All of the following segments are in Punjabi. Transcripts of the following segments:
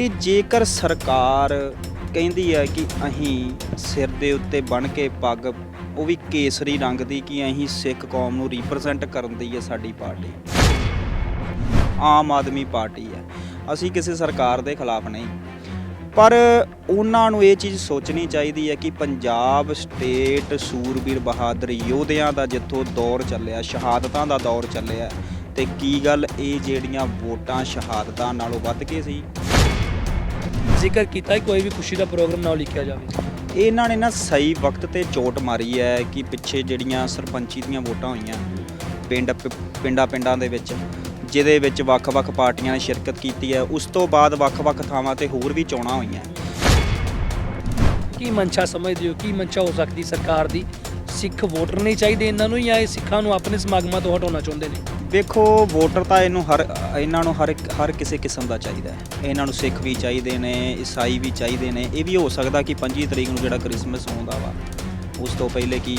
ਤੇ ਜੇਕਰ ਸਰਕਾਰ ਕਹਿੰਦੀ ਹੈ ਕਿ ਅਸੀਂ ਸਿਰ ਦੇ ਉੱਤੇ ਬਣ ਕੇ ਪੱਗ, ਉਹ ਵੀ ਕੇਸਰੀ ਰੰਗ ਦੀ ਕਿ ਅਸੀਂ ਸਿੱਖ ਕੌਮ ਨੂੰ ਰਿਪਰੈਜ਼ੈਂਟ ਕਰਨ ਦੀ ਹੈ ਸਾਡੀ ਪਾਰਟੀ। ਆਮ ਆਦਮੀ ਪਾਰਟੀ ਹੈ। ਅਸੀਂ ਕਿਸੇ ਸਰਕਾਰ ਦੇ ਖਿਲਾਫ ਨਹੀਂ। ਪਰ ਉਹਨਾਂ ਨੂੰ ਇਹ ਚੀਜ਼ ਸੋਚਣੀ ਚਾਹੀਦੀ ਹੈ ਕਿ ਪੰਜਾਬ ਸਟੇਟ ਸੂਰਬੀਰ ਬਹਾਦਰ ਯੋਧਿਆਂ ਦਾ ਜਿੱਥੋਂ ਦੌਰ ਚੱਲਿਆ, ਸ਼ਹਾਦਤਾਂ ਦਾ ਦੌਰ ਚੱਲਿਆ, ਤੇ ਕੀ ਗੱਲ ਇਹ ਜਿਹੜੀਆਂ ਵੋਟਾਂ ਸ਼ਹਾਦਤਾਂ ਨਾਲੋਂ ਵੱਧ ਕੇ ਸੀ? ਜ਼ਿਕਰ ਕੀਤਾ ਹੈ ਕੋਈ ਵੀ ਖੁਸ਼ੀ ਦਾ ਪ੍ਰੋਗਰਾਮ ਨਾ ਲਿਖਿਆ ਜਾਵੇ। ਇਹਨਾਂ ਨੇ ਨਾ ਸਹੀ ਵਕਤ ਤੇ ਚੋਟ ਮਾਰੀ ਹੈ ਕਿ ਪਿੱਛੇ ਜਿਹੜੀਆਂ ਸਰਪੰਚੀ ਦੀਆਂ ਵੋਟਾਂ ਹੋਈਆਂ ਪਿੰਡ ਪਿੰਡਾਂ ਪਿੰਡਾਂ ਦੇ ਵਿੱਚ ਜਿਹਦੇ ਵਿੱਚ ਵੱਖ-ਵੱਖ ਪਾਰਟੀਆਂ ਨੇ ਸ਼ਿਰਕਤ ਕੀਤੀ ਹੈ ਉਸ ਤੋਂ ਬਾਅਦ ਵੱਖ-ਵੱਖ ਥਾਵਾਂ ਤੇ ਹੋਰ ਵੀ ਚੋਣਾਂ ਹੋਈਆਂ। ਕੀ ਮਨਸ਼ਾ ਸਮਝਦੇ ਹੋ? ਕੀ ਮਨਸ਼ਾ ਹੋ ਸਕਦੀ ਸਰਕਾਰ ਦੀ ਸਿੱਖ ਵੋਟਰ ਨਹੀਂ ਚਾਹੀਦੇ ਇਹਨਾਂ ਨੂੰ ਜਾਂ ਇਹ ਸਿੱਖਾਂ ਨੂੰ ਆਪਣੇ ਸਮਾਗਮਾਂ ਤੋਂ ਹਟਾਉਣਾ ਚਾਹੁੰਦੇ ਨੇ? ਦੇਖੋ, ਵੋਟਰ ਤਾਂ ਇਹਨੂੰ ਹਰ, ਇਹਨਾਂ ਨੂੰ ਹਰ ਹਰ ਕਿਸੇ ਕਿਸਮ ਦਾ ਚਾਹੀਦਾ ਹੈ। ਇਹਨਾਂ ਨੂੰ ਸਿੱਖ ਵੀ ਚਾਹੀਦੇ ਨੇ, ਈਸਾਈ ਵੀ ਚਾਹੀਦੇ ਨੇ। ਇਹ ਵੀ ਹੋ ਸਕਦਾ ਕਿ 25 ਤਰੀਕ ਨੂੰ ਜਿਹੜਾ ਕ੍ਰਿਸਮਸ ਆਉਂਦਾ ਵਾ, ਉਸ ਤੋਂ ਪਹਿਲੇ ਕੀ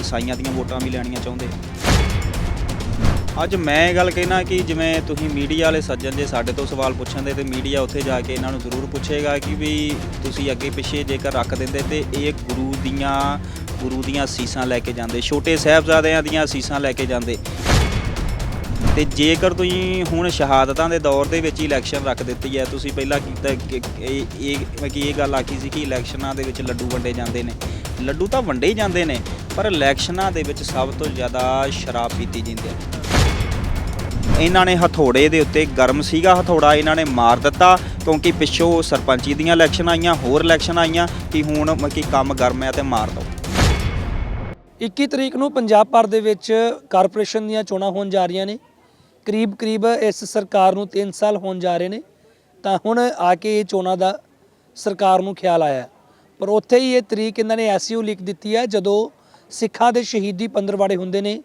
ਈਸਾਈਆਂ ਦੀਆਂ ਵੋਟਾਂ ਵੀ ਲੈਣੀਆਂ ਚਾਹੁੰਦੇ? ਅੱਜ ਮੈਂ ਇਹ ਗੱਲ ਕਹਿਣਾ ਕਿ ਜਿਵੇਂ ਤੁਸੀਂ ਮੀਡੀਆ ਵਾਲੇ ਸੱਜਣ ਜੇ ਸਾਡੇ ਤੋਂ ਸਵਾਲ ਪੁੱਛਣ ਦੇ, ਤੇ ਮੀਡੀਆ ਉੱਥੇ ਜਾ ਕੇ ਇਹਨਾਂ ਨੂੰ ਜ਼ਰੂਰ ਪੁੱਛੇਗਾ ਕਿ ਵੀ ਤੁਸੀਂ ਅੱਗੇ ਪਿੱਛੇ ਜੇਕਰ ਰੱਖ ਦਿੰਦੇ, ਤੇ ਇਹ ਗੁਰੂ ਦੀਆਂ ਗੁਰੂ ਦੀਆਂ ਸੀਸਾਂ ਲੈ ਕੇ ਜਾਂਦੇ, ਛੋਟੇ ਸਾਹਿਬਜ਼ਾਦਿਆਂ ਦੀਆਂ ਸੀਸਾਂ ਲੈ ਕੇ ਜਾਂਦੇ। ਤੇ ਜੇਕਰ ਤੁਸੀਂ ਹੁਣ ਸ਼ਹਾਦਤਾਂ ਦੇ ਦੌਰ ਦੇ ਵਿੱਚ ਹੀ ਇਲੈਕਸ਼ਨ ਰੱਖ ਦਿੱਤੀ ਹੈ, ਤੁਸੀਂ ਪਹਿਲਾਂ ਕੀਤਾ ਕਿ ਇਹ ਇਹ, ਮੈਂ ਕਿ ਇਹ ਗੱਲ ਆਖੀ ਸੀ ਕਿ ਇਲੈਕਸ਼ਨਾਂ ਦੇ ਵਿੱਚ ਲੱਡੂ ਵੰਡੇ ਜਾਂਦੇ ਨੇ। ਲੱਡੂ ਤਾਂ ਵੰਡੇ ਹੀ ਜਾਂਦੇ ਨੇ, ਪਰ ਇਲੈਕਸ਼ਨਾਂ ਦੇ ਵਿੱਚ ਸਭ ਤੋਂ ਜ਼ਿਆਦਾ ਸ਼ਰਾਬ ਪੀਤੀ ਜਾਂਦੀ ਹੈ। ਇਹਨਾਂ ਨੇ ਹਥੋੜੇ ਦੇ ਉੱਤੇ ਗਰਮ ਸੀਗਾ ਹਥੋੜਾ, ਇਹਨਾਂ ਨੇ ਮਾਰ ਦਿੱਤਾ, ਕਿਉਂਕਿ ਪਿੱਛੋਂ ਸਰਪੰਚੀ ਦੀਆਂ ਇਲੈਕਸ਼ਨ ਆਈਆਂ, ਹੋਰ ਇਲੈਕਸ਼ਨ ਆਈਆਂ ਕਿ ਹੁਣ ਮ- ਕਿ ਕੰਮ ਗਰਮ ਹੈ ਤੇ ਮਾਰ ਦੋ। 21 ਤਰੀਕ ਨੂੰ ਪੰਜਾਬ ਭਰ ਦੇ ਵਿੱਚ ਕਾਰਪੋਰੇਸ਼ਨ ਦੀਆਂ ਚੋਣਾਂ ਹੋਣ ਜਾ ਰਹੀਆਂ ਨੇ। ਕਰੀਬ ਕਰੀਬ ਇਸ ਸਰਕਾਰ ਨੂੰ 3 ਸਾਲ ਹੋਣ ਜਾ ਰਹੇ ਨੇ, ਤਾਂ ਹੁਣ ਆ ਕੇ ਇਹ ਚੋਣਾਂ ਦਾ ਸਰਕਾਰ ਨੂੰ ਖਿਆਲ ਆਇਆ। ਪਰ ਉੱਥੇ ਹੀ ਇਹ ਤਰੀਕ ਇਹਨਾਂ ਨੇ ਐਸੀ ਓ ਲਿਖ ਦਿੱਤੀ ਹੈ, ਜਦੋਂ ਸਿੱਖਾਂ ਦੇ ਸ਼ਹੀਦੀ ਪੰਦਰਵਾੜੇ ਹੁੰਦੇ ਨੇ,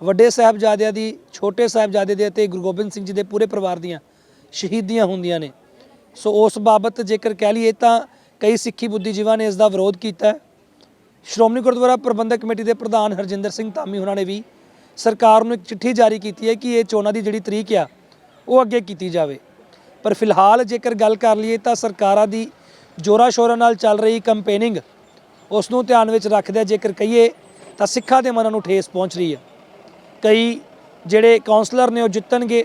ਵੱਡੇ ਸਾਹਿਬਜ਼ਾਦਿਆਂ ਦੀ, ਛੋਟੇ ਸਾਹਿਬਜ਼ਾਦੇ ਦੇ ਅਤੇ ਗੁਰੂ ਗੋਬਿੰਦ ਸਿੰਘ ਜੀ ਦੇ ਪੂਰੇ ਪਰਿਵਾਰ ਦੀਆਂ ਸ਼ਹੀਦੀਆਂ ਹੁੰਦੀਆਂ ਨੇ। ਸੋ ਉਸ ਬਾਬਤ ਜੇਕਰ ਕਹਿ ਲਈਏ ਤਾਂ ਕਈ ਸਿੱਖੀ ਬੁੱਧੀਜੀਵਾਂ ਨੇ ਇਸ ਦਾ ਵਿਰੋਧ ਕੀਤਾ ਸ਼੍ਰੋਮਣੀ ਗੁਰਦੁਆਰਾ ਪ੍ਰਬੰਧਕ ਕਮੇਟੀ ਦੇ ਪ੍ਰਧਾਨ ਹਰਜਿੰਦਰ ਸਿੰਘ ਧਾਮੀ ਉਹਨਾਂ ਨੇ ਵੀ ਸਰਕਾਰ ਨੂੰ ਇੱਕ ਚਿੱਠੀ ਜਾਰੀ ਕੀਤੀ ਹੈ ਕਿ ਇਹ ਚੋਣਾਂ ਦੀ ਜਿਹੜੀ ਤਰੀਕ ਆ, ਉਹ ਅੱਗੇ ਕੀਤੀ ਜਾਵੇ। ਪਰ ਫਿਲਹਾਲ ਜੇਕਰ ਗੱਲ ਕਰ ਲਈਏ ਤਾਂ ਸਰਕਾਰਾਂ ਦੀ ਜੋਰਾ ਸ਼ੋਰਾਂ ਨਾਲ ਚੱਲ ਰਹੀ ਕੰਪੇਨਿੰਗ ਉਸ ਨੂੰ ਧਿਆਨ ਵਿੱਚ ਰੱਖਦਿਆਂ ਜੇਕਰ ਕਹੀਏ ਤਾਂ ਸਿੱਖਾਂ ਦੇ ਮਨਾਂ ਨੂੰ ਠੇਸ ਪਹੁੰਚ ਰਹੀ ਹੈ। ਕਈ ਜਿਹੜੇ ਕਾਉਂਸਲਰ ਨੇ ਉਹ ਜਿੱਤਣਗੇ,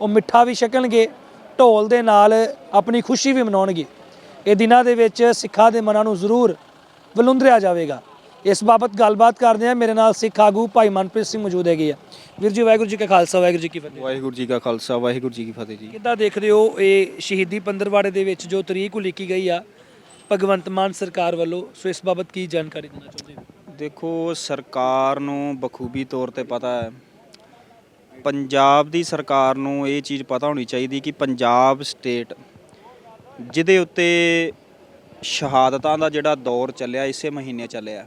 ਉਹ ਮਿੱਠਾ ਵੀ ਛਕਣਗੇ, ਢੋਲ ਦੇ ਨਾਲ ਆਪਣੀ ਖੁਸ਼ੀ ਵੀ ਮਨਾਉਣਗੇ। ਇਹ ਦਿਨਾਂ ਦੇ ਵਿੱਚ ਸਿੱਖਾਂ ਦੇ ਮਨਾਂ ਨੂੰ ਜ਼ਰੂਰ ਵਲੁੰਦਰਿਆ ਜਾਵੇਗਾ। ਇਸ ਬਾਬਤ ਗੱਲਬਾਤ ਕਰਦੇ ਆ ਮੇਰੇ ਨਾਲ ਸਿੱਖ ਆਗੂ ਭਾਈ ਮਨਪ੍ਰੀਤ ਸਿੰਘ ਮੌਜੂਦ ਹੈਗੇ ਆ। ਵੀਰ ਜੀ ਵਾਹਿਗੁਰੂ ਜੀ ਕਾ ਖਾਲਸਾ ਵਾਹਿਗੁਰੂ ਜੀ ਕੀ ਫਤਿਹ। ਵਾਹਿਗੁਰੂ ਜੀ ਕਾ ਖਾਲਸਾ ਵਾਹਿਗੁਰੂ ਜੀ ਕੀ ਫਤਿਹ ਜੀ। ਕਿੱਦਾਂ ਦੇਖਦੇ ਹੋ ਇਹ ਸ਼ਹੀਦੀ ਪੰਦਰਵਾੜੇ ਦੇ ਵਿੱਚ ਜੋ ਤਰੀਕ ਉਲੀਕੀ ਗਈ ਆ ਭਗਵੰਤ ਮਾਨ ਸਰਕਾਰ ਵੱਲੋਂ? ਸੋ ਇਸ ਬਾਬਤ ਕੀ ਜਾਣਕਾਰੀ ਦੇਣਾ ਚਾਹੁੰਦੇ ਹੋ? ਦੇਖੋ ਸਰਕਾਰ ਨੂੰ ਬਖੂਬੀ ਤੌਰ ਤੇ ਪਤਾ ਹੈ। ਪੰਜਾਬ ਦੀ ਸਰਕਾਰ ਨੂੰ ਇਹ ਚੀਜ਼ ਪਤਾ ਹੋਣੀ ਚਾਹੀਦੀ ਕਿ ਪੰਜਾਬ ਸਟੇਟ ਜਿਹਦੇ ਉੱਤੇ ਸ਼ਹਾਦਤਾਂ ਦਾ ਜਿਹੜਾ ਦੌਰ ਚੱਲਿਆ ਇਸੇ ਮਹੀਨੇ ਚੱਲਿਆ।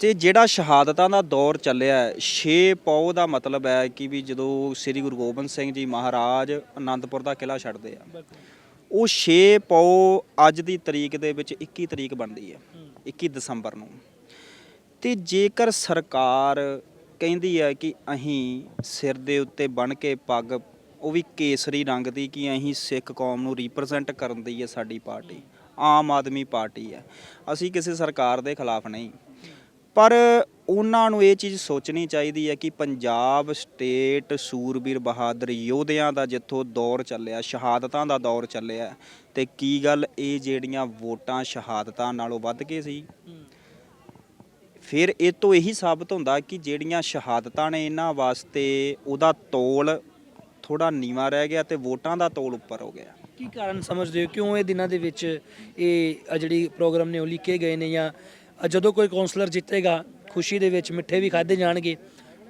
ਤੇ ਜਿਹੜਾ ਸ਼ਹਾਦਤਾਂ ਦਾ ਦੌਰ ਚੱਲਿਆ ਛੇ ਪੌ ਦਾ ਮਤਲਬ ਹੈ ਕਿ ਵੀ ਜਦੋਂ ਸ੍ਰੀ ਗੁਰੂ ਗੋਬਿੰਦ ਸਿੰਘ ਜੀ ਮਹਾਰਾਜ ਆਨੰਦਪੁਰ ਦਾ ਕਿਲਾ ਛੱਡਦੇ ਆ, ਉਹ ਛੇ ਪੌ ਅੱਜ ਦੀ ਤਰੀਕ ਦੇ ਵਿੱਚ 21 ਤਰੀਕ ਬਣਦੀ ਹੈ 21 ਦਸੰਬਰ ਨੂੰ। ਤੇ ਜੇਕਰ ਸਰਕਾਰ ਕਹਿੰਦੀ ਹੈ ਕਿ ਅਸੀਂ ਸਿਰ ਦੇ ਉੱਤੇ ਬਣ ਕੇ ਪੱਗ, ਉਹ ਵੀ ਕੇਸਰੀ ਰੰਗ ਦੀ ਕਿ ਅਸੀਂ ਸਿੱਖ ਕੌਮ ਨੂੰ ਰਿਪਰੈਜ਼ੈਂਟ ਕਰਨ ਦੀ ਹੈ ਸਾਡੀ ਪਾਰਟੀ, ਆਮ ਆਦਮੀ ਪਾਰਟੀ ਹੈ, ਅਸੀਂ ਕਿਸੇ ਸਰਕਾਰ ਦੇ ਖਿਲਾਫ ਨਹੀਂ। ਪਰ ਉਹਨਾਂ ਨੂੰ ਇਹ ਚੀਜ਼ ਸੋਚਣੀ ਚਾਹੀਦੀ ਹੈ ਕਿ ਪੰਜਾਬ ਸਟੇਟ ਸੂਰਬੀਰ ਬਹਾਦਰ ਯੋਧਿਆਂ ਦਾ ਜਿੱਥੋਂ ਦੌਰ ਚੱਲਿਆ, ਸ਼ਹਾਦਤਾਂ ਦਾ ਦੌਰ ਚੱਲਿਆ ਤੇ ਕੀ ਗੱਲ ਇਹ ਜਿਹੜੀਆਂ ਵੋਟਾਂ ਸ਼ਹਾਦਤਾਂ ਨਾਲੋਂ ਵੱਧ ਕੇ ਸੀ? ਫਿਰ ਇਹ ਤੋਂ ਇਹੀ ਸਾਬਤ ਹੁੰਦਾ ਕਿ ਜਿਹੜੀਆਂ ਸ਼ਹਾਦਤਾਂ ਨੇ ਇਹਨਾਂ ਵਾਸਤੇ ਉਹਦਾ ਤੋਲ ਥੋੜਾ ਨੀਵਾ ਰਹਿ ਗਿਆ ਤੇ ਵੋਟਾਂ ਦਾ ਤੋਲ ਉੱਪਰ ਹੋ ਗਿਆ। ਕੀ ਕਾਰਨ ਸਮਝਦੇ ਹੋ? ਕਿਉਂ ਇਹ ਦਿਨਾਂ ਦੇ ਵਿੱਚ ਇਹ ਆ ਜਿਹੜੀ ਪ੍ਰੋਗਰਾਮ ਨੇ ਉਹ ਲਿਖੇ ਗਏ ਨੇ ਜਾਂ ਜਦੋਂ ਕੋਈ ਕਾਉਂਸਲਰ ਜਿੱਤੇਗਾ, ਖੁਸ਼ੀ ਦੇ ਵਿੱਚ ਮਿੱਠੇ ਵੀ ਖਾਦੇ ਜਾਣਗੇ,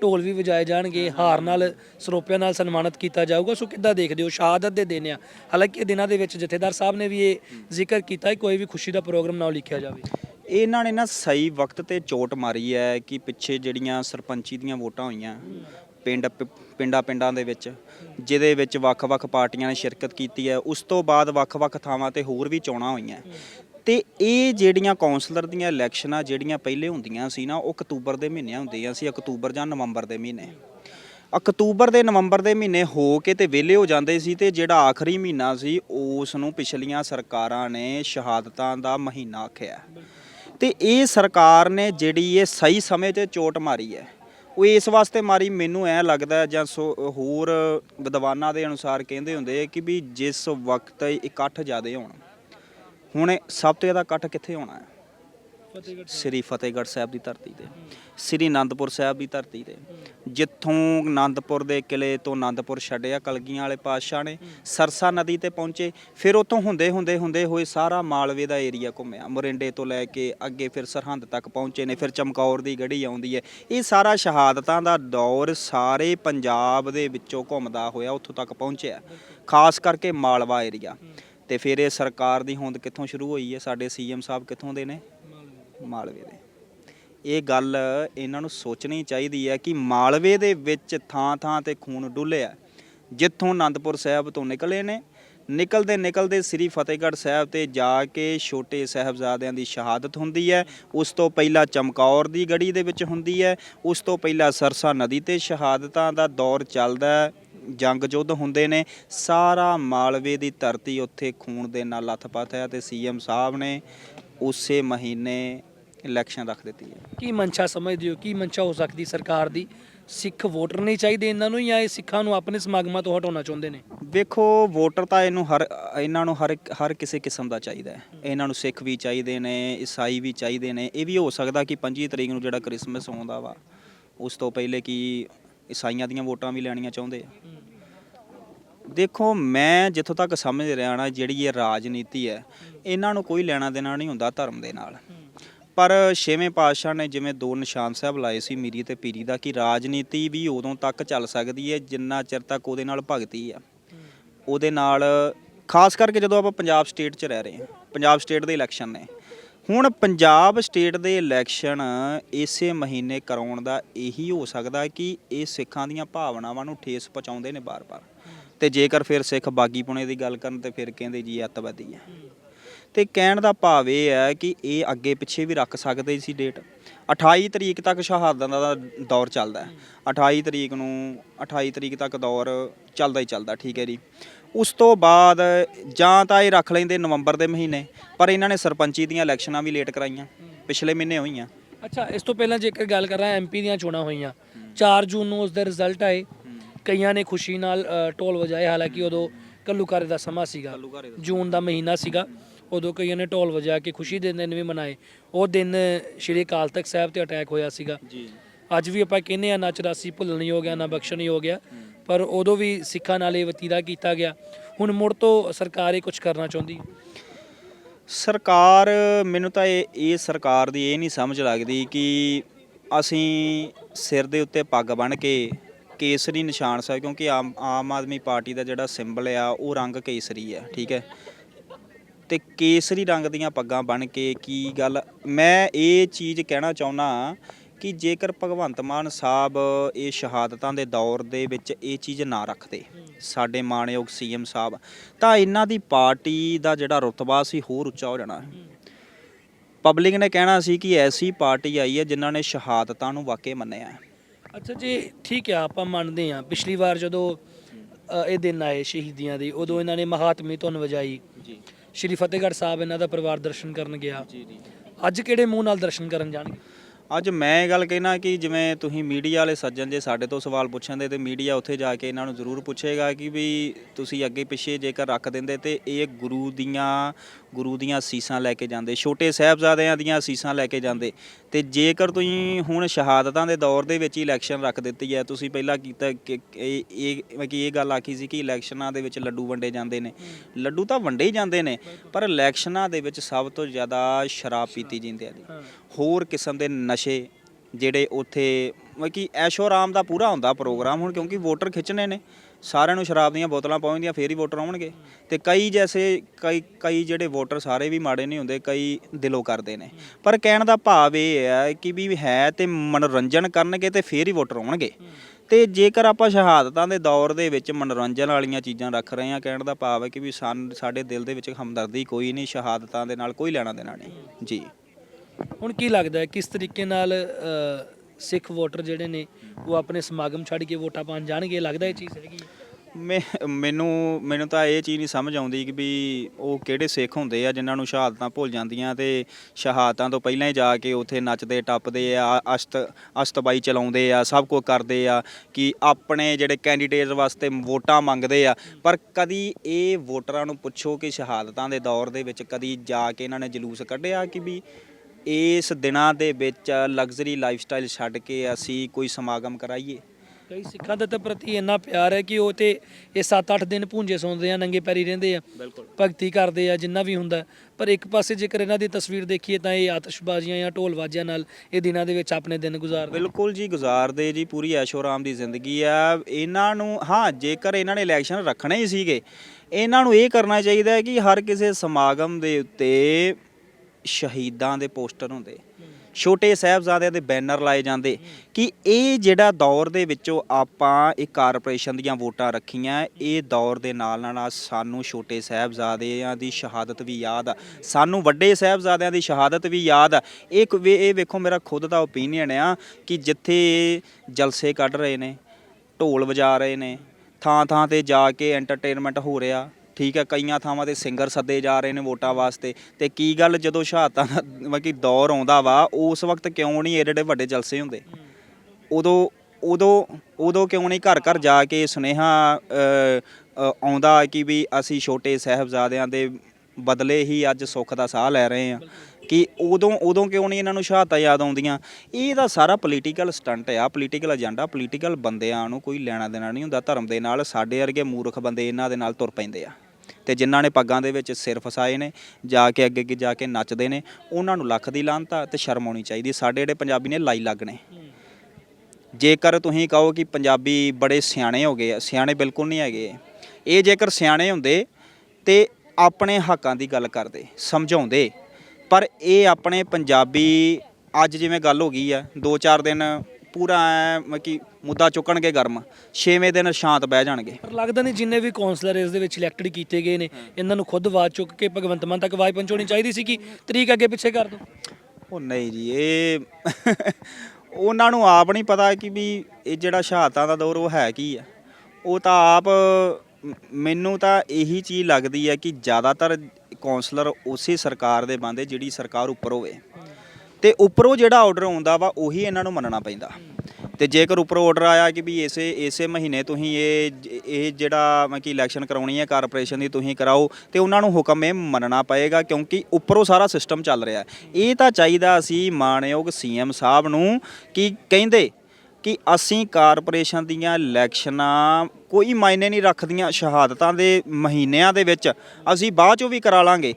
ਢੋਲ ਵੀ ਵਜਾਏ ਜਾਣਗੇ, ਹਾਰ ਨਾਲ, ਸਰੋਪਿਆਂ ਨਾਲ ਸਨਮਾਨਿਤ ਕੀਤਾ ਜਾਊਗਾ। ਸੋ ਕਿੱਦਾਂ ਦੇਖਦੇ ਹੋ? ਸ਼ਹਾਦਤ ਦੇ ਦਿਨ ਆ। ਹਾਲਾਂਕਿ ਇਹ ਦਿਨਾਂ ਦੇ ਵਿੱਚ ਜਥੇਦਾਰ ਸਾਹਿਬ ਨੇ ਵੀ ਇਹ ਜ਼ਿਕਰ ਕੀਤਾ ਕੋਈ ਵੀ ਖੁਸ਼ੀ ਦਾ ਪ੍ਰੋਗਰਾਮ ਨਾ ਲਿਖਿਆ ਜਾਵੇ। ਇਹਨਾਂ ਨੇ ਨਾ ਸਹੀ ਵਕਤ ਤੇ ਚੋਟ ਮਾਰੀ ਹੈ ਕਿ ਪਿੱਛੇ ਜਿਹੜੀਆਂ ਸਰਪੰਚੀ ਦੀਆਂ ਵੋਟਾਂ ਹੋਈਆਂ ਪਿੰਡ, ਪਿੰਡਾਂ ਪਿੰਡਾਂ ਦੇ ਵਿੱਚ, ਜਿਹਦੇ ਵਿੱਚ ਵੱਖ-ਵੱਖ ਪਾਰਟੀਆਂ ਨੇ ਸ਼ਿਰਕਤ ਕੀਤੀ ਹੈ। ਉਸ ਤੋਂ ਬਾਅਦ ਵੱਖ-ਵੱਖ ਥਾਵਾਂ ਤੇ ਹੋਰ ਵੀ ਚੋਣਾਂ ਹੋਈਆਂ। ਤੇ ਇਹ ਜਿਹੜੀਆਂ ਕਾਉਂਸਲਰ ਦੀਆਂ ਇਲੈਕਸ਼ਨਾਂ ਜਿਹੜੀਆਂ ਪਹਿਲੇ ਹੁੰਦੀਆਂ ਸੀ ਨਾ, ਉਹ ਅਕਤੂਬਰ ਦੇ ਮਹੀਨਿਆਂ ਹੁੰਦੀਆਂ ਸੀ, ਅਕਤੂਬਰ ਜਾਂ ਨਵੰਬਰ ਦੇ ਮਹੀਨੇ। ਅਕਤੂਬਰ ਦੇ ਨਵੰਬਰ ਦੇ ਮਹੀਨੇ ਹੋ ਕੇ ਤੇ ਵਿਹਲੇ ਹੋ ਜਾਂਦੇ ਸੀ ਤੇ ਜਿਹੜਾ ਆਖਰੀ ਮਹੀਨਾ ਸੀ ਉਸ ਨੂੰ ਪਿਛਲੀਆਂ ਸਰਕਾਰਾਂ ਨੇ ਸ਼ਹਾਦਤਾਂ ਦਾ ਮਹੀਨਾ ਆਖਿਆ। ਤੇ ਇਹ ਸਰਕਾਰ ਨੇ ਜਿਹੜੀ ਇਹ ਸਹੀ ਸਮੇਂ ਤੇ ਚੋਟ ਮਾਰੀ ਹੈ, ਉਹ ਇਸ ਵਾਸਤੇ ਮਾਰੀ, ਮੈਨੂੰ ਐ ਲੱਗਦਾ ਜਾਂ ਸੋ, ਹੋਰ ਵਿਦਵਾਨਾਂ ਦੇ ਅਨੁਸਾਰ ਕਹਿੰਦੇ ਹੁੰਦੇ ਕਿ ਵੀ ਜਿਸ ਵਕਤ ਇਕੱਠ ਜ਼ਿਆਦਾ ਹੋਣ ਹੁਣ ਇਹ ਸਭ ਤੋਂ ਜ਼ਿਆਦਾ ਇਕੱਠ ਕਿੱਥੇ ਹੋਣਾ ਹੈ? ਸ੍ਰੀ ਫਤਿਹਗੜ੍ਹ ਸਾਹਿਬ ਦੀ ਧਰਤੀ ਤੇ। ਸ੍ਰੀ ਅਨੰਦਪੁਰ ਸਾਹਿਬ ਦੀ ਧਰਤੀ ਤੇ। ਜਿੱਥੋਂ ਅਨੰਦਪੁਰ ਦੇ ਕਿਲੇ ਤੋਂ ਅਨੰਦਪੁਰ ਛੱਡਿਆ, ਕਲਗੀਆਂ ਵਾਲੇ ਪਾਤਸ਼ਾਹ ਨੇ ਸਰਸਾ ਨਦੀ ਤੇ ਪਹੁੰਚੇ। ਫਿਰ ਉੱਥੋਂ ਹੁੰਦੇ ਹੁੰਦੇ ਹੁੰਦੇ ਹੋਏ ਸਾਰਾ ਮਾਲਵੇ ਦਾ ਏਰੀਆ ਘੁੰਮਿਆ। ਮੋਰਿੰਡੇ ਤੋਂ ਲੈ ਕੇ ਅੱਗੇ ਫਿਰ ਸਰਹੰਦ ਤੱਕ ਪਹੁੰਚੇ ਨੇ। ਫਿਰ ਚਮਕੌਰ ਦੀ ਗੜੀ ਆਉਂਦੀ ਹੈ। ਇਹ ਸਾਰਾ ਸ਼ਹਾਦਤਾਂ ਦਾ ਦੌਰ ਸਾਰੇ ਪੰਜਾਬ ਦੇ ਵਿੱਚੋਂ ਘੁੰਮਦਾ ਹੋਇਆ ਉੱਥੋਂ ਤੱਕ ਪਹੁੰਚਿਆ। ਖਾਸ ਕਰਕੇ ਮਾਲਵਾ ਏਰੀਆ ਤੇ ਫਿਰ ਇਹ ਸਰਕਾਰ ਦੀ ਹੋਂਦ ਕਿੱਥੋਂ ਸ਼ੁਰੂ ਹੋਈ ਹੈ? ਸਾਡੇ ਸੀਐਮ ਸਾਹਿਬ ਕਿੱਥੋਂ ਦੇ ਨੇ? ਮਾਲਵੇ ਦੇ। ਇਹ ਗੱਲ ਇਹਨਾਂ ਨੂੰ ਸੋਚਣੀ ਚਾਹੀਦੀ ਹੈ ਕਿ ਮਾਲਵੇ ਦੇ ਵਿੱਚ ਥਾਂ ਥਾਂ ਤੇ ਖੂਨ ਡੁੱਲਿਆ ਜਿੱਥੋਂ ਆਨੰਦਪੁਰ ਸਾਹਿਬ ਤੋਂ ਨਿਕਲੇ ਨੇ, ਨਿਕਲਦੇ ਨਿਕਲਦੇ ਸ੍ਰੀ ਫਤਿਹਗੜ੍ਹ ਸਾਹਿਬ ਤੇ ਜਾ ਕੇ ਛੋਟੇ ਸਾਹਿਬਜ਼ਾਦਿਆਂ ਦੀ ਸ਼ਹਾਦਤ ਹੁੰਦੀ ਹੈ। ਉਸ ਤੋਂ ਪਹਿਲਾਂ ਚਮਕੌਰ ਦੀ ਗੜੀ ਦੇ ਵਿੱਚ ਹੁੰਦੀ ਹੈ। ਉਸ ਤੋਂ ਪਹਿਲਾਂ ਸਰਸਾ ਨਦੀ ਤੇ ਸ਼ਹਾਦਤਾਂ ਦਾ ਦੌਰ ਚੱਲਦਾ ਹੈ। ਜੰਗ ਯੁੱਧ ਹੁੰਦੇ ਨੇ। ਸਾਰਾ ਮਾਲਵੇ ਦੀ ਧਰਤੀ ਉੱਥੇ ਖੂਨ ਦੇ ਨਾਲ ਲੱਥਪੱਥ ਹੈ ਤੇ ਸੀਐਮ ਸਾਹਿਬ ਨੇ ਉਸੇ ਮਹੀਨੇ ਇਲੈਕਸ਼ਨ ਰੱਖ ਦਿੱਤੀ ਹੈ। ਕੀ ਮਨਸ਼ਾ ਸਮਝਦੇ ਹੋ? ਕੀ ਮਨਸ਼ਾ ਹੋ ਸਕਦੀ ਸਰਕਾਰ ਦੀ? ਸਿੱਖ ਵੋਟਰ ਨਹੀਂ ਚਾਹੀਦੇ ਇਹਨਾਂ ਨੂੰ ਜਾਂ ਇਹ ਸਿੱਖਾਂ ਨੂੰ ਆਪਣੇ ਸਮਾਗਮਾਂ ਤੋਂ ਹਟਾਉਣਾ ਚਾਹੁੰਦੇ ਨੇ? ਵੇਖੋ ਵੋਟਰ ਤਾਂ ਇਹਨੂੰ ਹਰ ਇਹਨਾਂ ਨੂੰ ਹਰ ਹਰ ਕਿਸੇ ਕਿਸਮ ਦਾ ਚਾਹੀਦਾ ਹੈ। ਇਹਨਾਂ ਨੂੰ ਸਿੱਖ ਵੀ ਚਾਹੀਦੇ ਨੇ ਈਸਾਈ ਵੀ ਚਾਹੀਦੇ ਨੇ। ਇਹ ਵੀ ਹੋ ਸਕਦਾ ਕਿ 25 ਤਰੀਕ ਨੂੰ ਜਿਹੜਾ ਕ੍ਰਿਸਮਸ ਆਉਂਦਾ ਵਾ ਉਸ ਤੋਂ ਪਹਿਲੇ ਕੀ ਈਸਾਈਆਂ ਦੀਆਂ ਵੋਟਾਂ ਵੀ ਲੈਣੀਆਂ ਚਾਹੁੰਦੇ ਆ। ਦੇਖੋ, ਮੈਂ ਜਿੱਥੋਂ ਤੱਕ ਸਮਝ ਰਿਹਾ ਨਾ, ਜਿਹੜੀ ਇਹ ਰਾਜਨੀਤੀ ਹੈ, ਇਹਨਾਂ ਨੂੰ ਕੋਈ ਲੈਣਾ ਦੇਣਾ ਨਹੀਂ ਹੁੰਦਾ ਧਰਮ ਦੇ ਨਾਲ। ਪਰ ਛੇਵੇਂ ਪਾਤਸ਼ਾਹ ਨੇ ਜਿਵੇਂ ਦੋ ਨਿਸ਼ਾਨ ਸਾਹਿਬ ਲਾਏ ਸੀ ਮੀਰੀ ਤੇ ਪੀਰੀ ਦਾ ਕਿ ਰਾਜਨੀਤੀ ਵੀ ਉਦੋਂ ਤੱਕ ਚੱਲ ਸਕਦੀ ਹੈ, ਜਿੰਨਾ ਚਿਰ ਤੱਕ ਉਹਦੇ ਨਾਲ ਭਗਤੀ ਆ ਉਹਦੇ ਨਾਲ, ਖਾਸ ਕਰਕੇ ਜਦੋਂ ਆਪਾਂ ਪੰਜਾਬ ਸਟੇਟ 'ਚ ਰਹਿ ਰਹੇ ਹਾਂ, ਪੰਜਾਬ ਸਟੇਟ ਦੇ ਇਲੈਕਸ਼ਨ ਨੇ। ਹੁਣ ਪੰਜਾਬ ਸਟੇਟ ਦੇ ਇਲੈਕਸ਼ਨ ਇਸੇ ਮਹੀਨੇ ਕਰਾਉਣ ਦਾ ਇਹੀ ਹੋ ਸਕਦਾ ਕਿ ਇਹ ਸਿੱਖਾਂ ਦੀਆਂ ਭਾਵਨਾਵਾਂ ਨੂੰ ਠੇਸ ਪਹੁੰਚਾਉਂਦੇ ਨੇ ਬਾਰ-ਬਾਰ। ਤੇ ਜੇਕਰ ਫਿਰ ਸਿੱਖ ਬਾਗੀਪੁਣੇ ਦੀ ਗੱਲ ਕਰਨ ਤੇ ਫਿਰ ਕਹਿੰਦੇ ਜੀ ਅੱਤਵਾਦੀ ਹੈ ਤੇ ਕਹਿਣ ਦਾ ਭਾਵ ਇਹ ਹੈ ਕਿ ਇਹ ਅੱਗੇ ਪਿੱਛੇ ਵੀ ਰੱਖ ਸਕਦੇ ਸੀ ਡੇਟ 28 ਤਰੀਕ ਤੱਕ ਸ਼ਹਾਦਤਾਂ ਦਾ ਦੌਰ ਚੱਲਦਾ ਹੈ। 28 ਤਰੀਕ ਨੂੰ 28 ਤਰੀਕ ਤੱਕ ਦੌਰ ਚੱਲਦਾ ਹੀ ਚੱਲਦਾ, ਠੀਕ ਹੈ ਜੀ। ਉਸ ਤੋਂ ਬਾਅਦ ਜਾਂ ਤਾਂ ਇਹ ਰੱਖ ਲੈਂਦੇ ਨਵੰਬਰ ਦੇ ਮਹੀਨੇ, ਪਰ ਇਹਨਾਂ ਨੇ ਸਰਪੰਚੀ ਦੀਆਂ ਇਲੈਕਸ਼ਨਾਂ ਵੀ ਲੇਟ ਕਰਾਈਆਂ, ਪਿਛਲੇ ਮਹੀਨੇ ਹੋਈਆਂ। ਅੱਛਾ, ਇਸ ਤੋਂ ਪਹਿਲਾਂ ਜੇਕਰ ਗੱਲ ਕਰਾਂ ਐਮਪੀ ਦੀਆਂ ਚੋਣਾਂ ਹੋਈਆਂ। 4 ਜੂਨ ਨੂੰ ਉਸ ਦੇ ਰਿਜ਼ਲਟ ਆਏ। ਕਈਆਂ ਨੇ ਖੁਸ਼ੀ ਨਾਲ ਅ, ਢੋਲ ਵਜਾਏ। ਹਾਲਾਂਕਿ ਉਦੋਂ ਕੱਲੂਕਾਰੇ ਦਾ ਸਮਾਂ ਸੀਗਾ। ਜੂਨ ਦਾ ਮਹੀਨਾ ਸੀਗਾ। ਉਦੋਂ ਕਈਆਂ ਨੇ ਢੋਲ ਵਜਾ ਕੇ ਖੁਸ਼ੀ ਦੇ ਦਿਨ ਵੀ ਮਨਾਏ। ਉਹ ਦਿਨ ਸ਼੍ਰੀ ਅਕਾਲ ਤਖਤ ਸਾਹਿਬ ਤੇ ਅਟੈਕ ਹੋਇਆ ਸੀਗਾ। ਜੀ। ਅੱਜ ਵੀ ਆਪਾਂ ਕਹਿੰਦੇ ਆ ਨਾ 84 ਭੁੱਲਣ ਹੋ ਗਿਆ ਨਾ ਬਖਸ਼ਣ ਹੋ। ਗਿਆ ਪਰ ਉਦੋਂ ਵੀ ਸਿੱਖਾਂ ਨਾਲ ਇਹ ਵਤੀਰਾ ਕੀਤਾ ਗਿਆ। ਹੁਣ ਮੁੜ ਤੋਂ ਸਰਕਾਰ ਇਹ ਕੁਝ ਕਰਨਾ ਚਾਹੁੰਦੀ ਸਰਕਾਰ ਮੈਨੂੰ ਤਾਂ ਇਹ ਇਹ ਸਰਕਾਰ ਦੀ ਇਹ ਨਹੀਂ ਸਮਝ ਲੱਗਦੀ ਕਿ ਅਸੀਂ ਸਿਰ ਦੇ ਉੱਤੇ ਪੱਗ ਬੰਨ ਕੇ ਕੇਸਰੀ ਨਿਸ਼ਾਨ ਸਾਹਿਬ, ਕਿਉਂਕਿ ਆਮ ਆਮ ਆਦਮੀ ਪਾਰਟੀ ਦਾ ਜਿਹੜਾ ਸਿੰਬਲ ਆ, ਉਹ ਰੰਗ ਕੇਸਰੀ ਆ ਠੀਕ ਹੈ? ਤੇ ਕੇਸਰੀ ਰੰਗ ਦੀਆਂ ਪੱਗਾਂ ਬਣ ਕੇ ਕੀ ਗੱਲ? ਮੈਂ ਇਹ ਚੀਜ਼ ਕਹਿਣਾ ਚਾਹੁੰਦਾ ਕਿ ਜੇਕਰ ਭਗਵੰਤ ਮਾਨ ਸਾਹਿਬ ਇਹ ਸ਼ਹਾਦਤਾਂ ਦੇ ਦੌਰ ਦੇ ਵਿੱਚ ਇਹ ਚੀਜ਼ ਨਾ ਰੱਖਦੇ, ਸਾਡੇ ਮਾਣਯੋਗ ਸੀਐਮ ਸਾਹਿਬ, ਤਾਂ ਇਹਨਾਂ ਦੀ ਪਾਰਟੀ ਦਾ ਜਿਹੜਾ ਰੁਤਬਾ ਸੀ ਹੋਰ ਉੱਚਾ ਹੋ ਜਾਣਾ। ਪਬਲਿਕ ਨੇ ਕਹਿਣਾ ਸੀ ਕਿ ਐਸੀ ਪਾਰਟੀ ਆਈ ਹੈ ਜਿਨ੍ਹਾਂ ਨੇ ਸ਼ਹਾਦਤਾਂ ਨੂੰ ਵਾਕਿਆ ਮੰਨਿਆ ਅੱਛਾ ਜੀ ਠੀਕ ਆ ਆਪਾਂ ਮੰਨਦੇ ਆ ਪਿਛਲੀ ਵਾਰ ਜਦੋਂ ਅ, ਇਹ ਦਿਨ ਆਏ ਸ਼ਹੀਦੀਆਂ ਦੇ ਉਦੋਂ ਇਹਨਾਂ ਨੇ ਮਹਾਤਮੀ ਧੁਨ ਵਜਾਈ। ਜੀ। ਸ਼੍ਰੀ ਫਤਿਹਗੜ੍ਹ ਸਾਹਿਬ ਇਹਨਾਂ ਦਾ ਪਰਿਵਾਰ ਦਰਸ਼ਨ ਕਰਨ ਗਿਆ। ਜੀ ਜੀ। ਅੱਜ ਕਿਹੜੇ ਮੂੰਹ ਨਾਲ ਦਰਸ਼ਨ ਕਰਨ ਜਾਣਗੇ? ਅੱਜ ਮੈਂ ਇਹ ਗੱਲ ਕਹਿਣਾ ਕਿ ਜਿਵੇਂ ਤੁਸੀਂ ਮੀਡੀਆ ਵਾਲੇ ਸੱਜਣ ਜੇ ਸਾਡੇ ਤੋਂ ਸਵਾਲ ਪੁੱਛਣ ਦੇ ਤੇ ਮੀਡੀਆ ਉੱਥੇ ਜਾ ਕੇ ਇਹਨਾਂ ਨੂੰ ਜ਼ਰੂਰ ਪੁੱਛੇਗਾ ਕਿ ਵੀ ਤੁਸੀਂ ਅੱਗੇ ਪਿੱਛੇ ਜੇਕਰ ਰੱਖ ਦਿੰਦੇ ਤੇ ਇਹ ਗੁਰੂ ਦੀਆਂ ਗੁਰੂ ਦੀਆਂ ਸੀਸਾਂ ਲੈ ਕੇ ਜਾਂਦੇ ਛੋਟੇ ਸਾਹਿਬਜ਼ਾਦਿਆਂ ਦੀਆਂ ਸੀਸਾਂ ਲੈ ਕੇ ਜਾਂਦੇ। ਤੇ ਜੇਕਰ ਤੁਸੀਂ ਹੁਣ ਸ਼ਹਾਦਤਾਂ ਦੇ ਦੌਰ ਦੇ ਵਿੱਚ ਇਲੈਕਸ਼ਨ ਰੱਖ ਦਿੱਤੀ ਹੈ ਤੁਸੀਂ ਪਹਿਲਾਂ ਕੀਤਾ ਕਿ ਇਹ ਇਹ ਕਿ ਇਹ ਗੱਲ ਆਖੀ ਸੀ ਕਿ ਇਲੈਕਸ਼ਨਾਂ ਦੇ ਵਿੱਚ ਲੱਡੂ ਵੰਡੇ ਜਾਂਦੇ ਨੇ। ਲੱਡੂ ਤਾਂ ਵੰਡੇ ਹੀ ਜਾਂਦੇ ਨੇ ਪਰ ਇਲੈਕਸ਼ਨਾਂ ਦੇ ਵਿੱਚ ਸਭ ਤੋਂ ਜ਼ਿਆਦਾ ਸ਼ਰਾਬ ਪੀਤੀ ਜਾਂਦੀ ਹੈ। ਹੋਰ ਕਿਸਮ ਦੇ ਨਸ਼ੇ ਜਿਹੜੇ ਉੱਥੇ, ਮਤਲਬ ਕਿ ਐਸ਼ੋ ਆਰਾਮ ਦਾ ਪੂਰਾ ਹੁੰਦਾ ਪ੍ਰੋਗਰਾਮ ਹੁਣ, ਕਿਉਂਕਿ ਵੋਟਰ ਖਿੱਚਣੇ ਨੇ। ਸਾਰਿਆਂ ਨੂੰ ਸ਼ਰਾਬ ਦੀਆਂ ਬੋਤਲਾਂ ਪਾਉਂਦੀਆਂ ਫੇਰ ਹੀ ਵੋਟਰ ਆਉਣਗੇ। ਤੇ ਕਈ ਜੈਸੇ, ਕਈ ਕਈ ਜਿਹੜੇ ਵੋਟਰ ਸਾਰੇ ਵੀ ਮਾੜੇ ਨਹੀਂ ਹੁੰਦੇ, ਕਈ ਦਿਲੋਂ ਕਰਦੇ ਨੇ। ਪਰ ਕਹਿਣ ਦਾ ਭਾਵ ਇਹ ਹੈ ਕਿ ਵੀ ਹੈ ਤੇ ਮਨੋਰੰਜਨ ਕਰਨਗੇ ਤੇ ਫੇਰ ਹੀ ਵੋਟਰ ਆਉਣਗੇ। ਤੇ ਜੇਕਰ ਆਪਾਂ ਸ਼ਹਾਦਤਾਂ ਦੇ ਦੌਰ ਦੇ ਵਿੱਚ ਮਨੋਰੰਜਨ ਵਾਲੀਆਂ ਚੀਜ਼ਾਂ ਰੱਖ ਰਹੇ ਹਾਂ, ਕਹਿਣ ਦਾ ਭਾਵ ਹੈ ਕਿ ਵੀ ਸਾਨ, ਸਾਡੇ ਦਿਲ ਦੇ ਵਿੱਚ ਹਮਦਰਦੀ ਕੋਈ ਨਹੀਂ, ਸ਼ਹਾਦਤਾਂ ਦੇ ਨਾਲ ਕੋਈ ਲੈਣਾ ਦੇਣਾ ਨਹੀਂ। ਜੀ। ਹੁਣ ਕੀ ਲੱਗਦਾ ਹੈ? ਕਿਸ ਤਰੀਕੇ ਨਾਲ ਅ, ਸਿੱਖ ਵੋਟਰ ਜਿਹੜੇ ਨੇ ਉਹ ਆਪਣੇ ਸਮਾਗਮ ਛੱਡ ਕੇ ਵੋਟਾਂ ਪਾਉਣ ਜਾਣਗੇ? ਲੱਗਦਾ ਇਹ ਚੀਜ਼ ਹੈਗੀ ਹੈ। ਮੈਂ ਮੈਨੂੰ ਮੈਨੂੰ ਤਾਂ ਇਹ ਚੀਜ਼ ਨਹੀਂ ਸਮਝ ਆਉਂਦੀ ਕਿ ਵੀ ਉਹ ਕਿਹੜੇ ਸਿੱਖ ਹੁੰਦੇ ਆ ਜਿਨ੍ਹਾਂ ਨੂੰ ਸ਼ਹਾਦਤਾਂ ਭੁੱਲ ਜਾਂਦੀਆਂ ਤੇ ਸ਼ਹਾਦਤਾਂ ਤੋਂ ਪਹਿਲਾਂ ਹੀ ਜਾ ਕੇ ਉੱਥੇ ਨੱਚਦੇ ਟੱਪਦੇ ਆ ਅਸ਼ਤ ਅਸ਼ਤਬਾਈ ਚਲਾਉਂਦੇ ਆ ਸਭ ਕੁਝ ਕਰਦੇ ਆ ਕਿ ਆਪਣੇ ਜਿਹੜੇ ਕੈਂਡੀਡੇਟ ਵਾਸਤੇ ਵੋਟਾਂ ਮੰਗਦੇ ਆ। ਪਰ ਕਦੀ ਇਹ ਵੋਟਰਾਂ ਨੂੰ ਪੁੱਛੋ ਕਿ ਸ਼ਹਾਦਤਾਂ ਦੇ ਦੌਰ ਦੇ ਵਿੱਚ ਕਦੀ ਜਾ ਕੇ ਇਹਨਾਂ ਨੇ ਜਲੂਸ ਕੱਢਿਆ ਕਿ ਵੀ ਇਸ ਦਿਨਾਂ ਦੇ ਵਿੱਚ ਲਗਜ਼ਰੀ ਲਾਈਫਸਟਾਈਲ ਛੱਡ ਕੇ ਅਸੀਂ ਕੋਈ ਸਮਾਗਮ ਕਰਾਈਏ? ਕਈ ਸਿੱਖਾਂ ਦੇ ਤਾਂ ਪ੍ਰਤੀ ਇੰਨਾ ਪਿਆਰ ਹੈ ਕਿ ਉਹ ਤੇ ਇਹ 7-8 ਦਿਨ ਭੁੰਜੇ ਸੌਂਦੇ ਆ ਨੰਗੇ ਪੈਰੀ ਰਹਿੰਦੇ ਆ ਬਿਲਕੁਲ। ਭਗਤੀ ਕਰਦੇ ਆ ਜਿੰਨਾ ਵੀ ਹੁੰਦਾ। ਪਰ ਇੱਕ ਪਾਸੇ ਜੇਕਰ ਇਹਨਾਂ ਦੀ ਤਸਵੀਰ ਦੇਖੀਏ ਤਾਂ ਇਹ ਆਤਿਸ਼ਬਾਜ਼ੀਆਂ ਜਾਂ ਢੋਲ ਵਾਜਿਆਂ ਨਾਲ ਇਹ ਦਿਨਾਂ ਦੇ ਵਿੱਚ ਆਪਣੇ ਦਿਨ ਗੁਜ਼ਾਰਦੇ ਬਿਲਕੁਲ ਜੀ ਗੁਜ਼ਾਰਦੇ ਜੀ ਪੂਰੀ ਐਸ਼ੋ ਆਰਾਮ ਦੀ ਜ਼ਿੰਦਗੀ ਆ। ਇਹਨਾਂ ਨੂੰ ਹਾਂ ਜੇਕਰ ਇਹਨਾਂ ਨੇ ਇਲੈਕਸ਼ਨ ਰੱਖਣੇ ਹੀ ਸੀਗੇ ਇਹਨਾਂ ਨੂੰ ਇਹ ਕਰਨਾ ਚਾਹੀਦਾ ਹੈ ਕਿ ਹਰ ਕਿਸੇ ਸਮਾਗਮ ਦੇ ਉੱਤੇ ਸ਼ਹੀਦਾਂ ਦੇ ਪੋਸਟਰ ਹੁੰਦੇ। ਛੋਟੇ ਸਾਹਿਬਜ਼ਾਦਿਆਂ ਦੇ ਬੈਨਰ ਲਾਏ ਜਾਂਦੇ ਕਿ ਇਹ ਜਿਹੜਾ ਦੌਰ ਦੇ ਵਿੱਚੋਂ ਆਪਾਂ ਇਹ ਕਾਰਪੋਰੇਸ਼ਨ ਦੀਆਂ ਵੋਟਾਂ ਰੱਖੀਆਂ, ਇਹ ਦੌਰ ਦੇ ਨਾਲ ਨਾਲ ਸਾਨੂੰ ਛੋਟੇ ਸਾਹਿਬਜ਼ਾਦਿਆਂ ਦੀ ਸ਼ਹਾਦਤ ਵੀ ਯਾਦ ਆ। ਸਾਨੂੰ ਵੱਡੇ ਸਾਹਿਬਜ਼ਾਦਿਆਂ ਦੀ ਸ਼ਹਾਦਤ ਵੀ ਯਾਦ ਆ। ਇਹ ਇੱਕ ਵੇ- ਇਹ ਵੇਖੋ ਮੇਰਾ ਖੁਦ ਦਾ ਓਪੀਨੀਅਨ ਆ ਕਿ ਜਿੱਥੇ ਜਲਸੇ ਕੱਢ ਰਹੇ ਨੇ, ਢੋਲ ਵਜਾ ਰਹੇ ਨੇ, ਥਾਂ ਥਾਂ ਤੇ ਜਾ ਕੇ ਐਂਟਰਟੇਨਮੈਂਟ ਹੋ ਰਿਹਾ ਠੀਕ ਹੈ, ਕਈਆਂ ਥਾਵਾਂ ਤੇ ਸਿੰਗਰ ਸੱਦੇ ਜਾ ਰਹੇ ਨੇ ਵੋਟਾਂ ਵਾਸਤੇ। ਤੇ ਕੀ ਗੱਲ ਜਦੋਂ ਸ਼ਹਾਦਤਾਂ ਦਾ ਮਤਲਬ ਕਿ ਦੌਰ ਆਉਂਦਾ ਵਾ, ਉਸ ਵਕਤ ਕਿਉਂ ਨਹੀਂ ਏਡੇ ਏਡੇ ਵੱਡੇ ਜਲਸੇ ਹੁੰਦੇ? ਉਦੋਂ ਉਦੋਂ ਉਦੋਂ ਕਿਉਂ ਨਹੀਂ ਘਰ ਘਰ ਜਾ ਕੇ ਸੁਨੇਹਾ ਆਉਂਦਾ ਕਿ ਵੀ ਅਸੀਂ ਛੋਟੇ ਸਾਹਿਬਜ਼ਾਦਿਆਂ ਦੇ ਬਦਲੇ ਹੀ ਅੱਜ ਸੁੱਖ ਦਾ ਸਾਹ ਲੈ ਰਹੇ ਹਾਂ? ਕਿ ਉਦੋਂ ਉਦੋਂ ਕਿਉਂ ਨਹੀਂ ਇਹਨਾਂ ਨੂੰ ਸ਼ਹਾਦਤਾਂ ਯਾਦ ਆਉਂਦੀਆਂ? ਇਹ ਤਾਂ ਸਾਰਾ ਪੋਲੀਟੀਕਲ ਸਟੰਟ ਆ ਪੋਲੀਟੀਕਲ ਏਜੰਡਾ ਪੋਲੀਟੀਕਲ ਬੰਦਿਆਂ ਨੂੰ ਕੋਈ ਲੈਣਾ ਦੇਣਾ ਨਹੀਂ ਹੁੰਦਾ। ਧਰਮ ਦੇ ਨਾਲ ਸਾਡੇ ਵਰਗੇ ਮੂਰਖ ਬੰਦੇ ਇਹਨਾਂ ਦੇ ਨਾਲ ਤੁਰ ਪੈਂਦੇ ਆ। ਤੇ ਜਿਨ੍ਹਾਂ ਨੇ ਪੱਗਾਂ ਦੇ ਵਿੱਚ ਸਿਰ ਫਸਾਏ ਨੇ, ਜਾ ਕੇ ਅੱਗੇ ਅੱਗੇ ਜਾ ਕੇ ਨੱਚਦੇ ਨੇ, ਉਹਨਾਂ ਨੂੰ ਲੱਖ ਦੀ ਲਾਂਤਾ ਤੇ ਸ਼ਰਮ ਆਉਣੀ ਚਾਹੀਦੀ। ਸਾਡੇ ਜਿਹੜੇ ਪੰਜਾਬੀ ਨੇ, ਲਾਈ ਲੱਗਣੇ ਜੇਕਰ ਤੁਸੀਂ ਕਹੋ ਕਿ ਪੰਜਾਬੀ ਬੜੇ ਸਿਆਣੇ ਹੋ ਗਏ ਆ, ਸਿਆਣੇ ਬਿਲਕੁਲ ਨਹੀਂ ਹੈਗੇ। ਇਹ ਜੇਕਰ ਸਿਆਣੇ ਹੁੰਦੇ ਤੇ ਆਪਣੇ ਹੱਕਾਂ ਦੀ ਗੱਲ ਕਰਦੇ, ਸਮਝਾਉਂਦੇ, ਪਰ ਇਹ ਆਪਣੇ ਪੰਜਾਬੀ ਅੱਜ ਜਿਵੇਂ ਗੱਲ ਹੋ ਗਈ ਆ 2-4 ਦਿਨ ਪੂਰਾ ਐਂ ਮਤਲਬ ਕਿ ਮੁੱਦਾ ਚੁੱਕਣਗੇ ਗਰਮ। 6ਵੇਂ ਦਿਨ ਸ਼ਾਂਤ ਬਹਿ ਜਾਣਗੇ। ਪਰ ਲੱਗਦਾ ਨਹੀਂ ਜਿੰਨੇ ਵੀ ਕੌਂਸਲਰ ਇਸ ਦੇ ਵਿੱਚ ਇਲੈਕਟਡ ਕੀਤੇ ਗਏ ਨੇ ਇਹਨਾਂ ਨੂੰ ਖੁਦ ਆਵਾਜ਼ ਚੁੱਕ ਕੇ ਭਗਵੰਤ ਮਾਨ ਤੱਕ ਆਵਾਜ਼ ਪਹੁੰਚਾਉਣੀ ਚਾਹੀਦੀ ਸੀ ਕਿ ਤਰੀਕ ਅੱਗੇ ਪਿੱਛੇ ਕਰ ਦੋ ਉਹ ਨਹੀਂ ਜੀ ਇਹ ਉਹਨਾਂ ਨੂੰ ਆਪ ਨਹੀਂ ਪਤਾ ਕਿ ਵੀ ਇਹ ਜਿਹੜਾ ਸ਼ਹਾਦਤਾਂ ਦਾ ਦੌਰ ਉਹ ਹੈ ਕੀ ਆ। ਉਹ ਤਾਂ ਆਪ ਮੈਨੂੰ ਤਾਂ ਇਹੀ ਚੀਜ਼ ਲੱਗਦੀ ਹੈ ਕਿ ਜ਼ਿਆਦਾਤਰ ਕੌਂਸਲਰ ਉਸੇ ਸਰਕਾਰ ਦੇ ਬੰਦੇ ਜਿਹੜੀ ਸਰਕਾਰ ਉੱਪਰ ਹੋਵੇ। ਤੇ ਉੱਪਰੋਂ ਜਿਹੜਾ ਆਰਡਰ ਆਉਂਦਾ ਵਾ, ਉਹੀ ਇਹਨਾਂ ਨੂੰ ਮੰਨਣਾ ਪੈਂਦਾ। ਤੇ ਜੇਕਰ ਉੱਪਰੋਂ ਆਰਡਰ ਆਇਆ ਕਿ ਵੀ ਇਸੇ ਇਸੇ ਮਹੀਨੇ ਤੁਸੀਂ ਇਹ ਇਹ ਜਿਹੜਾ ਮੈਂ ਕਿ ਇਲੈਕਸ਼ਨ ਕਰਾਉਣੀ ਹੈ ਕਾਰਪੋਰੇਸ਼ਨ ਦੀ ਤੁਸੀਂ ਕਰਾਓ, ਤੇ ਉਹਨਾਂ ਨੂੰ ਹੁਕਮ ਇਹ ਮੰਨਣਾ ਪਏਗਾ, ਕਿਉਂਕਿ ਉੱਪਰੋਂ ਸਾਰਾ ਸਿਸਟਮ ਚੱਲ ਰਿਹਾ ਹੈ। ਇਹ ਤਾਂ ਚਾਹੀਦਾ ਅਸੀਂ ਮਾਣਯੋਗ ਸੀਐਮ ਸਾਹਿਬ ਨੂੰ ਕਿ ਕਹਿੰਦੇ ਕਿ ਅਸੀਂ ਕਾਰਪੋਰੇਸ਼ਨ ਦੀਆਂ ਇਲੈਕਸ਼ਨਾਂ ਕੋਈ ਮਾਇਨੇ ਨਹੀਂ ਰੱਖਦੀਆਂ, ਸ਼ਹਾਦਤਾਂ ਦੇ ਮਹੀਨਿਆਂ ਦੇ ਵਿੱਚ ਅਸੀਂ ਬਾਅਦ ਚੋਂ ਵੀ ਕਰਾ ਲਾਂਗੇ।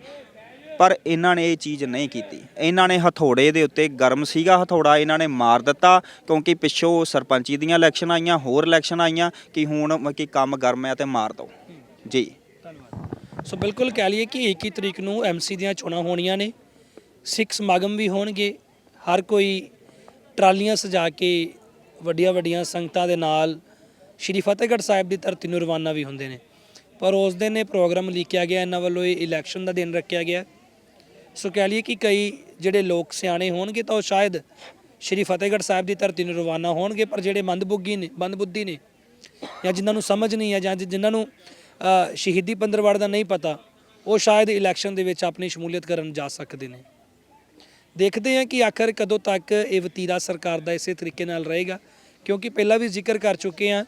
ਪਰ ਇਹਨਾਂ ਨੇ ਇਹ ਚੀਜ਼ ਨਹੀਂ ਕੀਤੀ। ਇਹਨਾਂ ਨੇ ਹਥੋੜੇ ਦੇ ਉੱਤੇ ਗਰਮ ਸੀਗਾ ਹਥੋੜਾ ਇਹਨਾਂ ਨੇ ਮਾਰ ਦਿੱਤਾ ਕਿਉਂਕਿ ਪਿੱਛੋਂ ਸਰਪੰਚੀ ਦੀਆਂ ਇਲੈਕਸ਼ਨ ਆਈਆਂ, ਹੋਰ ਇਲੈਕਸ਼ਨ ਆਈਆਂ ਕਿ ਹੁਣ ਮ- ਕਿ ਕੰਮ ਗਰਮ ਹੈ ਤੇ ਮਾਰ ਦਿਓ ਜੀ। ਧੰਨਵਾਦ। ਸੋ ਬਿਲਕੁਲ ਕਹਿ ਲਈਏ ਕਿ 21 ਤਰੀਕ ਨੂੰ ਐਮਸੀ ਦੀਆਂ ਚੋਣਾਂ ਹੋਣੀਆਂ ਨੇ। ਸਿੱਖ ਸਮਾਗਮ ਵੀ ਹੋਣਗੇ। ਹਰ ਕੋਈ ਟਰਾਲੀਆਂ ਸਜਾ ਕੇ ਵੱਡੀਆਂ ਵੱਡੀਆਂ ਸੰਗਤਾਂ ਦੇ ਨਾਲ ਸ਼੍ਰੀ ਫਤਿਹਗੜ੍ਹ ਸਾਹਿਬ ਦੀ ਧਰਤੀ ਨੂੰ ਰਵਾਨਾ ਵੀ ਹੁੰਦੇ ਨੇ। ਪਰ ਉਸ ਦਿਨ ਇਹ ਪ੍ਰੋਗਰਾਮ ਲਿਖਿਆ ਗਿਆ। ਇਹਨਾਂ ਵੱਲੋਂ ਇਹ ਇਲੈਕਸ਼ਨ ਦਾ ਦਿਨ ਰੱਖਿਆ ਗਿਆ। ਸੋ ਕਹਿ ਲਈਏ ਕਿ ਕਈ ਜਿਹੜੇ ਲੋਕ ਸਿਆਣੇ ਹੋਣਗੇ ਤਾਂ ਉਹ ਸ਼ਾਇਦ ਸ਼੍ਰੀ ਫਤਿਹਗੜ੍ਹ ਸਾਹਿਬ ਦੀ ਧਰਤੀ ਨੂੰ ਰਵਾਨਾ ਹੋਣਗੇ, ਪਰ ਜਿਹੜੇ ਮੰਦਬੁੱਗੀ ਨੇ, ਮੰਦਬੁੱਧੀ ਨੇ ਜਾਂ ਜਿਨ੍ਹਾਂ ਨੂੰ ਸਮਝ ਨਹੀਂ ਹੈ ਜਾਂ ਜਿਨ੍ਹਾਂ ਨੂੰ ਸ਼ਹੀਦੀ ਪੰਦਰਵਾੜ ਦਾ ਨਹੀਂ ਪਤਾ, ਉਹ ਸ਼ਾਇਦ ਇਲੈਕਸ਼ਨ ਦੇ ਵਿੱਚ ਆਪਣੀ ਸ਼ਮੂਲੀਅਤ ਕਰਨ ਜਾ ਸਕਦੇ ਨੇ। ਦੇਖਦੇ ਹਾਂ ਕਿ ਆਖਰ ਕਦੋਂ ਤੱਕ ਇਹ ਵਤੀਰਾ ਸਰਕਾਰ ਦਾ ਇਸੇ ਤਰੀਕੇ ਨਾਲ ਰਹੇਗਾ, ਕਿਉਂਕਿ ਪਹਿਲਾਂ ਵੀ ਜ਼ਿਕਰ ਕਰ ਚੁੱਕੇ ਹਾਂ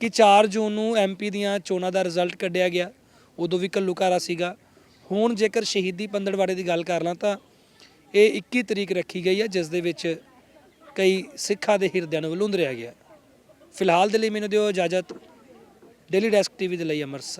ਕਿ 4 ਜੂਨ ਨੂੰ ਐਮਪੀ ਦੀਆਂ ਚੋਣਾਂ ਦਾ ਰਿਜ਼ਲਟ ਕੱਢਿਆ ਗਿਆ, ਉਦੋਂ ਵੀ ਘੱਲੂਘਾਰਾ ਸੀਗਾ। ਹੁਣ ਜੇਕਰ ਸ਼ਹੀਦੀ ਪੰਦੜਵਾੜੇ ਦੀ ਗੱਲ ਕਰ ਲਾਂ ਤਾਂ ਇਹ 21 ਤਰੀਕ ਰੱਖੀ ਗਈ ਹੈ ਜਿਸ ਦੇ ਵਿੱਚ ਕਈ ਸਿੱਖਾਂ ਦੇ ਹਿਰਦਿਆਂ ਨੂੰ ਵਲੂੰਦਰਿਆ ਗਿਆ। ਫਿਲਹਾਲ ਦੇ ਲਈ ਮੈਨੂੰ ਦਿਓ ਇਜਾਜ਼ਤ। ਡੇਲੀ ਡੈਸਕ ਟੀਵੀ ਦੇ ਲਈ ਅੰਮ੍ਰਿਤਸਰ।